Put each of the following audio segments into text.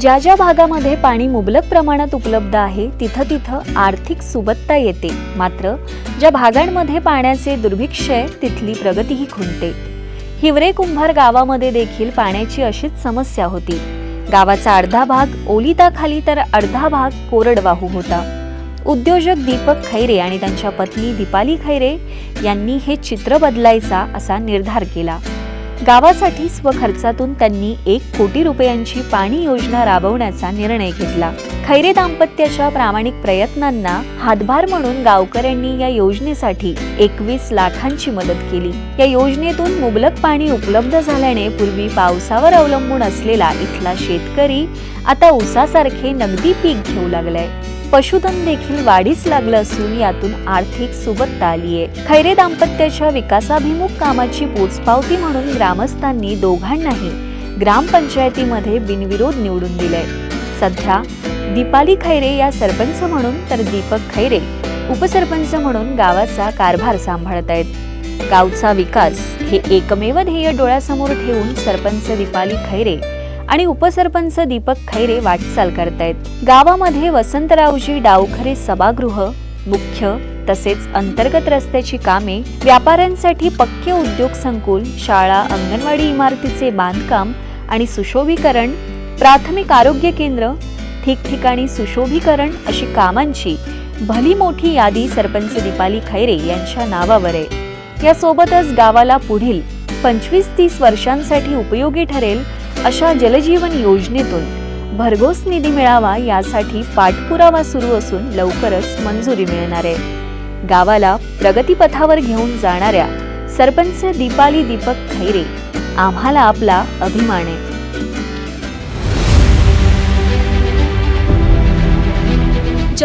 ज्या ज्या भागामध्ये पाणी मुबलक प्रमाणात उपलब्ध आहे तिथं तिथं आर्थिक सुबत्ता येते. मात्र ज्या भागांमध्ये पाण्याचे दुर्भिक्ष आहे तिथली प्रगतीही खुंटते. हिवरे कुंभार गावामध्ये देखील पाण्याची अशीच समस्या होती. गावाचा अर्धा भाग ओलिताखाली तर अर्धा भाग कोरडवाहू होता. उद्योजक दीपक खैरे आणि त्यांच्या पत्नी दीपाली खैरे यांनी हे चित्र बदलायचा असा निर्धार केला. गावासाठी स्वखर्चातून त्यांनी एक कोटी रुपयांची पाणी योजना राबवण्याचा निर्णय घेतला. खैरे दाम्पत्याच्या प्रामाणिक प्रयत्नांना हातभार म्हणून गावकऱ्यांनी या योजनेसाठी एकवीस लाखांची मदत केली. या योजनेतून मुबलक पाणी उपलब्ध झाल्याने पूर्वी पावसावर अवलंबून असलेला इथला शेतकरी आता ऊसासारखे नगदी पीक घेऊ लागलाय. पशुधन देखील वाढीस लागलं असून यातून आर्थिक सुबत्ता आलीये खैरे दाम्पत्याच्या विकासाभिमुख कामाची पोचपावती म्हणून ग्रामस्थांनी दोघांनाही ग्रामपंचायतीमध्ये बिनविरोध निवडून दिले सध्या दीपाली खैरे या सरपंच म्हणून तर दीपक खैरे उपसरपंच म्हणून गावाचा कारभार सांभाळत आहेत. गावचा विकास हे एकमेव ध्येय डोळ्यासमोर ठेवून सरपंच दीपाली खैरे आणि उपसरपंच दीपक खैरे वाटचाल करतायत. गावामध्ये वसंतरावजी डावखरे सभागृह मुख्य तसेच अंतर्गत रस्त्याची कामे व्यापाऱ्यांसाठी पक्के उद्योग संकुल शाळा अंगणवाडी इमारतीचे बांधकाम आणि सुशोभीकरण प्राथमिक आरोग्य केंद्र ठिकठिकाणी सुशोभीकरण अशी कामांची भली मोठी यादी सरपंच दीपाली खैरे यांच्या नावावर आहे. यासोबतच गावाला पुढील पंचवीस तीस वर्षांसाठी उपयोगी ठरेल अशा जलजीवन योजनेतून भरघोस निधी मिळावा यासाठी पाठपुरावा सुरू असून लवकरच मंजुरी मिळणार आहे. गावाला प्रगतीपथावर घेऊन जाणाऱ्या सरपंच दीपाली दीपक खैरे आम्हाला आपला अभिमान आहे.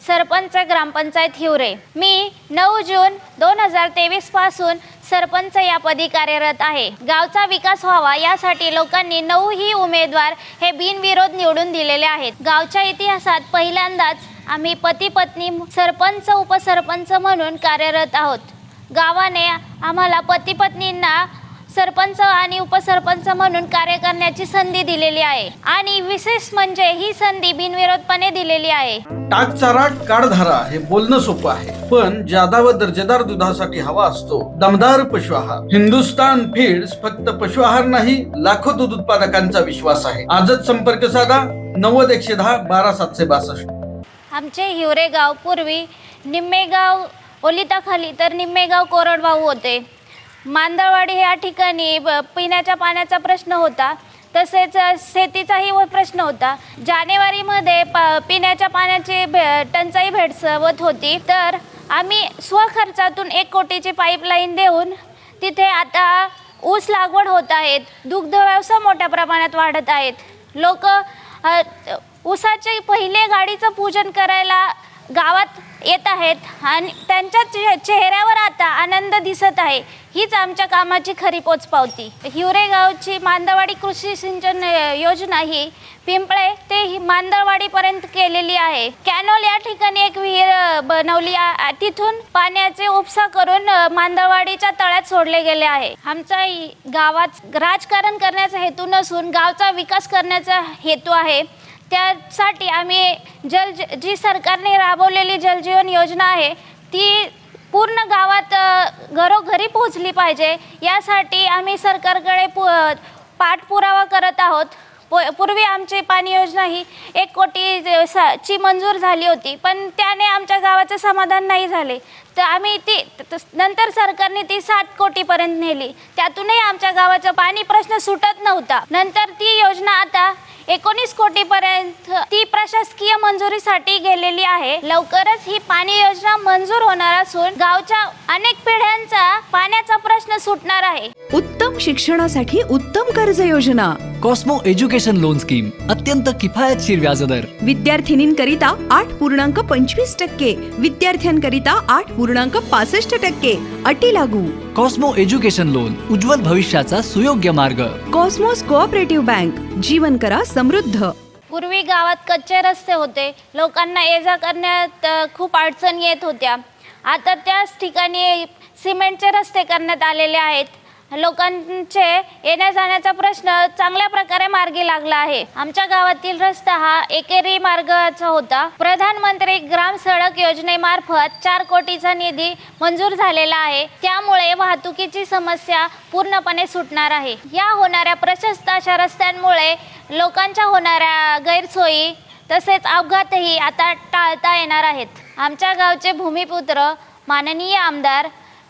सरपंच ग्रामपंचायत हिवरे. मी नऊ जून दोन हजार तेवीसपासून सरपंच या पदी कार्यरत आहे. गावचा विकास व्हावा यासाठी लोकांनी नऊही उमेदवार हे बिनविरोध निवडून दिलेले आहेत. गावच्या इतिहासात पहिल्यांदाच आम्ही पती पत्नी सरपंच उपसरपंच म्हणून कार्यरत आहोत. गावाने आम्हाला पती पत्नींना सरपंच आणि उपसरपंच म्हणून कार्य करण्याची संधी दिलेली आहे. आणि विशेष म्हणजे ही संधी बिनविरोधपणे दिलेली आहे. टाक चारा काढधारा हे बोलणं सोपं आहे. पण जादा व दर्जेदार दुधासाठी हवा असतो. दमदार पशु आहार. हिंदुस्तान फीड्स फक्त पशु आहार नाही लाखो दूध उत्पादकांचा विश्वास आहे. आजच संपर्क साधा. नव्वद एकशे दहा बारा सातशे बासष्ट. आमचे हिवरे गाव पूर्वी निम्मेगाव ओलिताखाली तर निम्मेगाव कोरडवाहू होते. मांदळवाडी ह्या ठिकाणी ब- पिण्याच्या पाण्याचा प्रश्न होता. तसेच अ, शेतीचाही व प्रश्न होता. जानेवारीमध्ये प पिण्याच्या पाण्याची भे टंचाई भेडसावत होती. तर आम्ही स्वखर्चातून एक कोटीची पाईपलाईन देऊन तिथे आता ऊस लागवड होत आहेत. दुग्ध व्यवसाय मोठ्या प्रमाणात वाढत आहेत. लोक ऊसाचे पहिले गाडीचं पूजन करायला गावात येत आहेत आणि त्यांच्या चे- चेहऱ्यावर आता आनंद दिसत आहे. हीच आमच्या कामाची खरी पोचपावती. हिवरे गावची मांदळवाडी कृषी सिंचन अ, योजना ही पिंपळे ते ही मांदळवाडीपर्यंत केलेली आहे. कॅनोल या ठिकाणी एक विहीर अ, बनवली आ- तिथून पाण्याचे उपसा करून अ, मांदळवाडीच्या तळ्यात सोडले गेले आहे. आमचा इ- गावात राजकारण करण्याचा हेतू नसून गावचा विकास करण्याचा हेतू आहे. त्यासाठी आम्ही जल जी सरकारने राबवलेली जलजीवन योजना आहे ती पूर्ण गावात घरोघरी पोहोचली पाहिजे. यासाठी आम्ही सरकारकडे पु पाठपुरावा करत आहोत. पु पूर्वी आमची पाणी योजना ही एक कोटी सा- ची मंजूर झाली होती पण त्याने आमच्या गावाचं समाधान नाही झाले. तर आम्ही ती नंतर सरकारने ती सात कोटीपर्यंत नेली. त्यातूनही आमच्या गावाचा पाणी प्रश्न सुटत नव्हता. नंतर ती योजना आता एकोणीस कोटीपर्यंत ती प्रशासकीय मंजुरीसाठी गेलेली आहे. लवकरच ही पाणी योजना मंजूर होणार असून गावच्या अनेक पिढ्यांचा पाण्याचा प्रश्न सुटणार आहे. उत्तम शिक्षणासाठी उत्तम कर्ज योजना कॉस्मो एज्युकेशन लोन स्कीम अत्यंत किफायतशीर व्याजदर. विद्यार्थिनींकरिता आठ पूर्णांक पंचवीस टक्के विद्यार्थ्यांकरिता आठ पूर्णांक पासष्ट टक्के अटी लागू. कॉस्मो एज्युकेशन लोन उज्ज्वल भविष्याचा सुयोग्य मार्ग. कॉस्मोस कोऑपरेटिव्ह बँक जीवन करा समृद्ध. पूर्वी गावात कच्चे रस्ते होते. लोकांना ये जा करण्यात अ, खूप अडचण येत होत्या. आता त्याच ठिकाणी सिमेंटचे रस्ते करण्यात आलेले आहेत. लोकांचे येण्या जाण्याचा प्रश्न चांगल्या प्रकारे मार्गी लागला आहे. आमच्या गावातील रस्ता हा एकेरी मार्गाचा होता. प्रधानमंत्री ग्राम सडक योजनेमार्फत चार कोटीचा निधी मंजूर झालेला आहे. त्यामुळे वाहतुकीची समस्या पूर्णपणे सुटणार आहे. या होणाऱ्या प्रशस्त अशा रस्त्यांमुळे लोकांच्या होणाऱ्या गैरसोयी तसेच अपघातही आता टाळता येणार आहेत. आमच्या गावचे भूमिपुत्र माननीय आमदार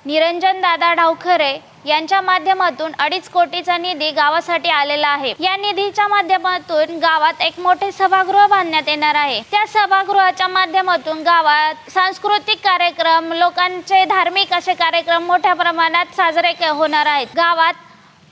निरंजन दादा डावखरे यांच्या माध्यमातून अडीच कोटीचा निधी गावासाठी आलेला आहे. या निधीच्या माध्यमातून गावात एक मोठे सभागृह बांधण्यात येणार आहे. त्या सभागृहाच्या माध्यमातून गावात सांस्कृतिक कार्यक्रम लोकांचे धार्मिक असे कार्यक्रम मोठ्या प्रमाणात साजरे के- होणार आहेत. गावात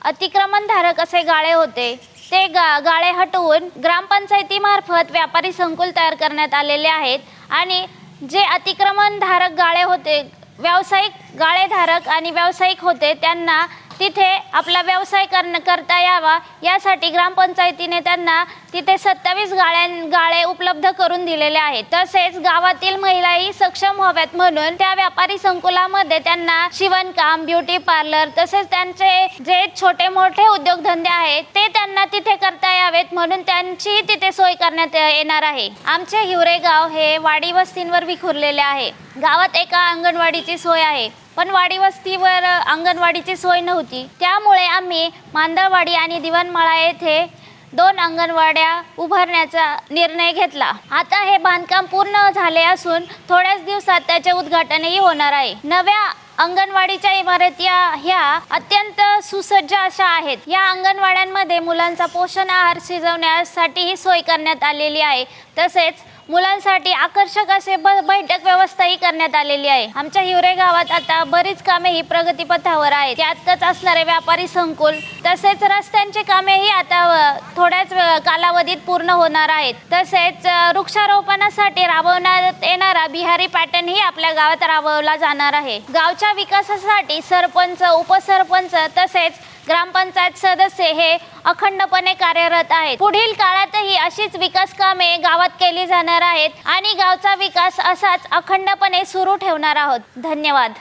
अतिक्रमणधारक असे गाळे होते. ते गा गाळे हटवून ग्रामपंचायतीमार्फत व्यापारी संकुल तयार करण्यात आलेले आहेत आणि जे अतिक्रमणधारक गाळे होते व्यावसायिक गाळेधारक आणि व्यावसायिक होते त्यांना तिथे आपला व्यवसाय करण करता यावा यासाठी ग्रामपंचायतीने त्यांना तिथे सत्तावीस गाळ्यां गाळे उपलब्ध करून दिलेले आहेत. तसेच गावातील महिलाही सक्षम व्हाव्यात म्हणून त्या व्यापारी संकुलामध्ये त्यांना शिवणकाम ब्युटी पार्लर तसेच त्यांचे जे छोटे मोठे उद्योगधंदे आहेत ते त्यांना तिथे करता यावेत म्हणून त्यांची तिथे सोय करण्यात येणार आहे. आमचे हिवरे गाव हे वाडी वस्तींवर विखुरलेले आहे. गावात एका अंगणवाडीची सोय आहे. पण वाडी वस्तीवर अंगणवाडीची सोय नव्हती. त्यामुळे आम्ही मांदळवाडी आणि दिवाणमाळा येथे दोन अंगणवाड्या उभारण्याचा निर्णय घेतला. आता हे बांधकाम पूर्ण झाले असून थोड्याच दिवसात त्याचे उद्घाटनही होणार आहे. नव्या अंगणवाडीच्या इमारती ह्या अत्यंत सुसज्ज अशा आहेत. या अंगणवाड्यांमध्ये मुलांचा पोषण आहार शिजवण्यासाठीही सोय करण्यात आलेली आहे. तसेच मुलांसाठी आकर्षक असे ब बैठक व्यवस्थाही करण्यात आलेली आहे. आमच्या हिवरे गावात आता बरीच कामे ही प्रगतीपथावर आहेत. त्यातच असणारे व्यापारी संकुल तसेच रस्त्यांची कामेही आता थोड्याच कालावधीत पूर्ण होणार आहेत. तसेच वृक्षारोपणासाठी राबवण्यात येणारा बिहारी पॅटर्न ही आपल्या गावात राबवला जाणार आहे. गावच्या विकासासाठी सरपंच उपसरपंच तसेच ग्रामपंचायत सदस्य हे अखंडपणे कार्यरत आहेत. पुढील काळातही अशीच विकास कामे गावात केली जाणार आहेत आणि गावचा विकास असाच अखंडपणे सुरू ठेवणार आहोत. धन्यवाद.